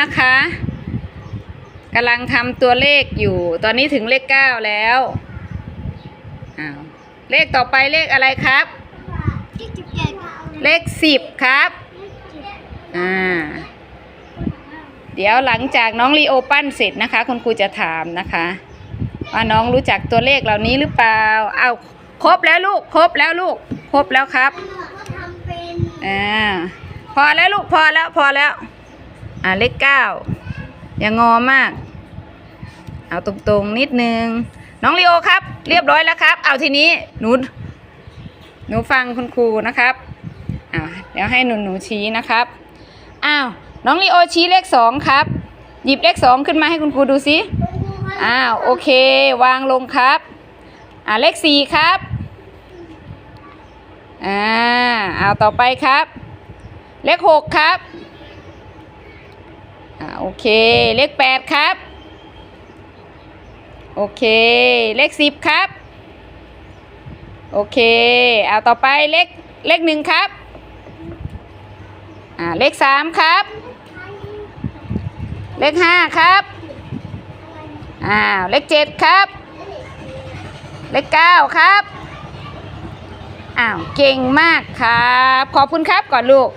นะคะกำลังทำตัวเลขอยู่ ตอนนี้ถึงเลขเก้าแล้วอ้าวเลขต่อไปเลขอะไรครับที่จุดใหญ่ก็เอาเลขสิบครับอ่าเดี๋ยวหลังจากน้องลีโอปั้นเสร็จนะคะ คุณครูจะถามนะคะ ว่าน้องรู้จักตัวเลขเหล่านี้หรือเปล่าเอาครบแล้วลูกครบแล้วลูกครบแล้วครับก็ทำเป็นอ่าพอแล้วลูกพอแล้วพอแล้ว อ่าเลขเก้าอย่างงอมาก เอาตรงๆนิดนึง น้องลีโอครับ เรียบร้อยแล้วครับ เอาทีนี้หนูหนูฟังคุณครูนะครับอ่าเดี๋ยวให้หนูหนูชี้นะครับอ้าวน้องลีโอชี้เลขสองครับ หยิบเลขสองขึ้นมาให้คุณครูดูสิอ้าวโอเค วางลงครับอ่าเลขสี่ครับอ่าเอาต่อไปครับ เลขหกครับ อ่าโอเค เลขแปดครับ โอเค เลขสิบครับ โอเค เอาต่อไปเลขเลขหนึ่งครับ อ่า เลขสามครับ เลขห้าครับอ้าเลขเจ็ดครับ เลขเก้าครับ อ้าว เก่งมากครับ ขอบคุณครับก่อนลูก